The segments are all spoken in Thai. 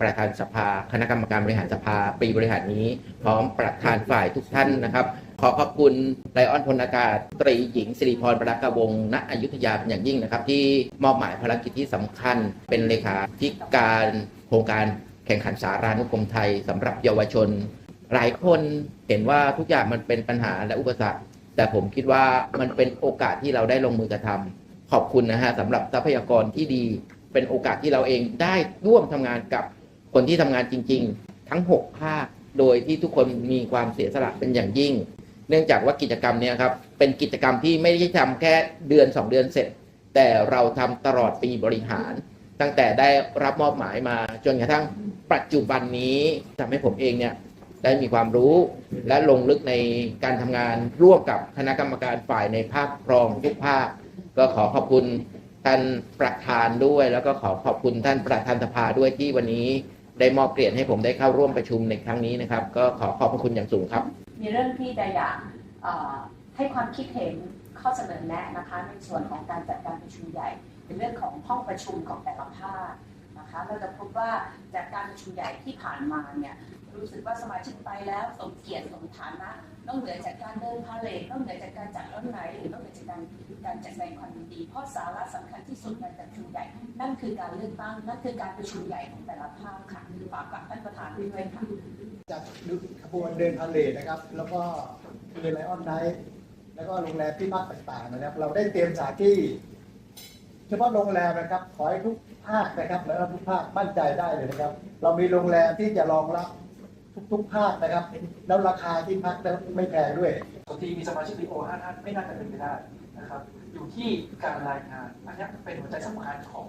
ประธานสภา คณะกรรมการบริหารสภา ปีบริหารนี้ พร้อมประธานฝ่ายทุกท่านนะครับ ขอขอบคุณไลออนพลอากาศ ตรีหญิงสิริพรประกวงศ์ณอยุธยาเป็นอย่างยิ่งนะครับ ที่มอบหมายภารกิจที่สำคัญ เป็นเลขาธิการโครงการแข่งขันสารานุกรมไทยสำหรับเยาวชน หลายคนเห็นว่าทุกอย่างมันเป็นปัญหาและอุปสรรค แต่ผมคิดว่ามันเป็นโอกาสที่เราได้ลงมือกระทำขอบคุณนะฮะสำหรับทรัพยากรที่ดี เป็นโอกาสที่เราเองได้ร่วมทำงานกับ คนที่ทำงานจริง ๆ ทั้ง 6 ภาค โดยที่ทุกคนมีความเสียสละเป็นอย่างยิ่ง เนื่องจากว่ากิจกรรมนี้ครับ เป็นกิจกรรมที่ไม่ได้ทำแค่เดือน 2 เดือนเสร็จ แต่เราทำตลอดปีบริหาร ตั้งแต่ได้รับมอบหมายมาจนกระทั่งปัจจุบันนี้ทำให้ผมเองเนี่ยได้มีความรู้และลงลึกในการทำงานร่วมกับคณะกรรมการฝ่ายในภาครองทุกภาค ก็ขอขอบคุณท่านประธานด้วย แล้วก็ขอขอบคุณท่านประธานสภาด้วยที่วันนี้ ได้มอบเกียรติให้ผมได้เข้าร่วมประชุมในครั้งนี้นะครับ ก็ขอขอบพระคุณอย่างสูงครับ มีเรื่องที่จะอยากให้ความคิดเห็นข้อเสนอแนะนะคะในส่วนของการจัดการประชุมใหญ่เป็นเรื่องของห้องประชุมของแต่ละภาค นะคะเราจะพบว่าจากการประชุมใหญ่ที่ผ่านมาเนี่ยรู้สึกว่าสมาชิกไปแล้วสมเกียรติสมฐานะนอกเหนือจากการเดินพาเลทนอกเหนือจากการจัดร้อนไหนหรือนอกเหนือจากการการจัดแสดงความดี เพราะสาระสำคัญที่สุดในการประชุมใหญ่ นั่นคือการเลือกตั้งนั่นคือการประชุมใหญ่ของแต่ละภาคค่ะฝากกับท่านประธานด้วยค่ะจัดขบวนเดินพาเลทนะครับ แล้วก็คือไลออนไนท์แล้วก็โรงแรมที่พักต่างๆนะครับ เราได้เตรียมสถานที่ เฉพาะโรงแรมนะครับ ขอให้ทุกภาคนะครับแล้วทุกภาคมั่นใจได้เลยนะครับ เรามีโรงแรมที่จะรองรับทุกๆภาคนะครับ แล้วราคาที่พักแล้วไม่แพงด้วยบางทีมีสมาชิกรีโอห้าท่านไม่น่าจะเป็นไปได้นะครับ อยู่ที่การรายงานอันนี้เป็นหัวใจสำคัญของ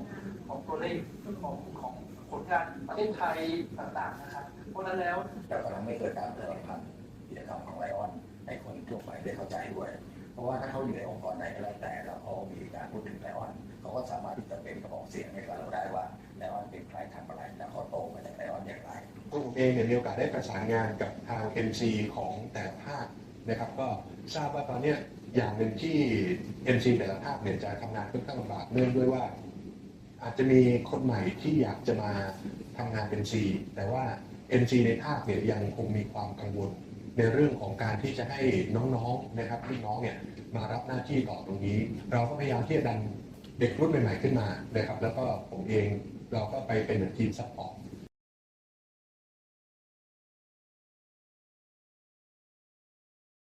ของตัวเลขของของผลงานประเทศไทยต่างๆนะครับ เพราะฉะนั้นแล้วแต่ก็ทำให้เกิดการประชาสัมพันธ์กิจกรรมของไลออนให้คนทั่วไปได้เข้าใจด้วย เพราะว่าถ้าเขาอยู่ในองค์กรไหนก็แล้ว สามารถที่จะเป็นกระบอกเสียงให้กับเราได้ว่าไลออนเป็นใครทำอะไรแล้วเขาโตมาจากไลออนอย่างไรตัวผมเองเนี่ยมีโอกาสได้ประสานงานกับทาง MC ของแต่ละภาคนะครับ ก็ทราบว่าตอนนี้อย่างหนึ่งที่ MC แต่ละภาคเนี่ยจะทำงานค่อนข้างลำบากเนื่องด้วยว่า อาจจะมีคนใหม่ที่อยากจะมาทำงานเป็น C แต่ว่า MC ในภาคเนี่ยยังคงมีความกังวลในเรื่องของการที่จะให้น้องๆนะครับพี่น้องเนี่ยมารับหน้าที่ต่อตรงนี้ เราก็พยายามที่จะดัน เด็กรุ่นใหม่ๆขึ้นมานะครับแล้วก็ผมเองเราก็ไปเป็นเหมือนทีมซัพพอร์ต